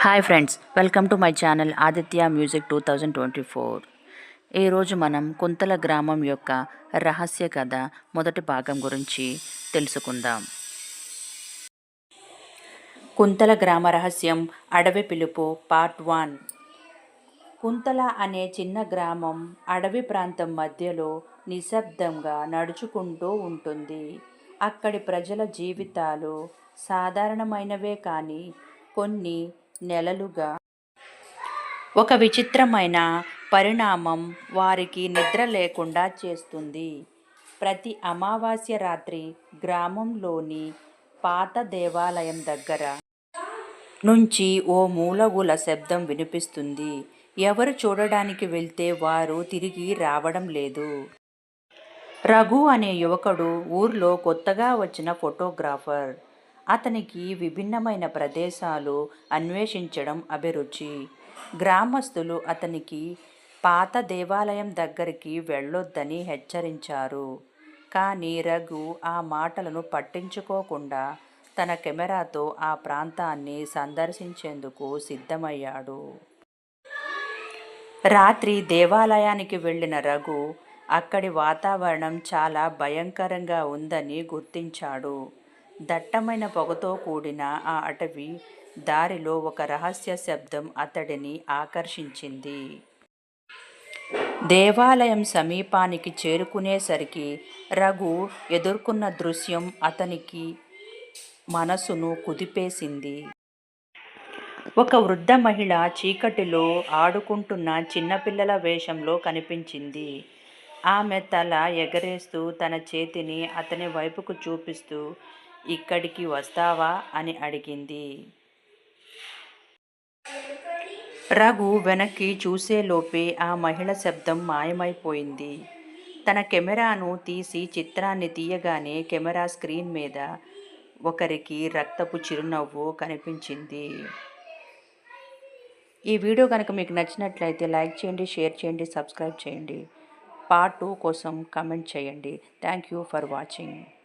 Hi friends welcome to my channel Aditya music two thousand twenty four ఈరోజు మనం కుంతల గ్రామం యొక్క రహస్య కథ మొదటి భాగం గురించి తెలుసుకుందాం. కుంతల గ్రామ రహస్యం అడవి పిలుపు పార్ట్ వన్ కుంతల అనే చిన్న గ్రామం అడవి ప్రాంతం మధ్యలో నిశ్శబ్దంగా నడుచుకుంటూ ఉంటుంది. అక్కడి ప్రజల జీవితాలు సాధారణమైనవే కానీ కొన్ని నెలలుగా. ఒక విచిత్రమైన పరిణామం వారికి నిద్ర లేకుండా చేస్తుంది. ప్రతి అమావాస్య రాత్రి గ్రామంలోని పాత దేవాలయం దగ్గర నుంచి ఓ మూలగుల శబ్దం వినిపిస్తుంది. ఎవరు చూడడానికి వెళ్తే వారు తిరిగి రావడం లేదు. రఘు అనే యువకుడు ఊర్లో కొత్తగా వచ్చిన ఫోటోగ్రాఫర్. అతనికి విభిన్నమైన ప్రదేశాలు అన్వేషించడం అభిరుచి. గ్రామస్తులు అతనికి పాత దేవాలయం దగ్గరికి వెళ్ళొద్దని హెచ్చరించారు. కానీ రఘు ఆ మాటలను పట్టించుకోకుండా తన కెమెరాతో ఆ ప్రాంతాన్ని సందర్శించేందుకు సిద్ధమయ్యాడు. రాత్రి దేవాలయానికి వెళ్ళిన రఘు అక్కడి వాతావరణం చాలా భయంకరంగా ఉందని గుర్తించాడు. దట్టమైన పొగతో కూడిన ఆ అటవీ దారిలో ఒక రహస్య శబ్దం అతడిని ఆకర్షించింది. దేవాలయం సమీపానికి చేరుకునేసరికి రఘు ఎదుర్కొన్న దృశ్యం అతనికి మనసును కుదిపేసింది. ఒక వృద్ధ మహిళ చీకటిలో ఆడుకుంటున్న చిన్నపిల్లల వేషంలో కనిపించింది. ఆమె తల ఎగరేస్తూ తన చేతిని అతని వైపుకు చూపిస్తూ ఇక్కడికి వస్తావా అని అడిగింది. రఘు వెనక్కి చూసేలోపే ఆ మహిళ శబ్దం మాయమైపోయింది. తన కెమెరాను తీసి చిత్రాన్ని తీయగానే కెమెరా స్క్రీన్ మీద ఒకరికి రక్తపు చిరునవ్వు కనిపించింది. ఈ వీడియో కనుక మీకు నచ్చినట్లయితే లైక్ చేయండి షేర్ చేయండి సబ్స్క్రైబ్ చేయండి. పార్ట్ టూ కోసం కమెంట్ చేయండి. Thank you for watching.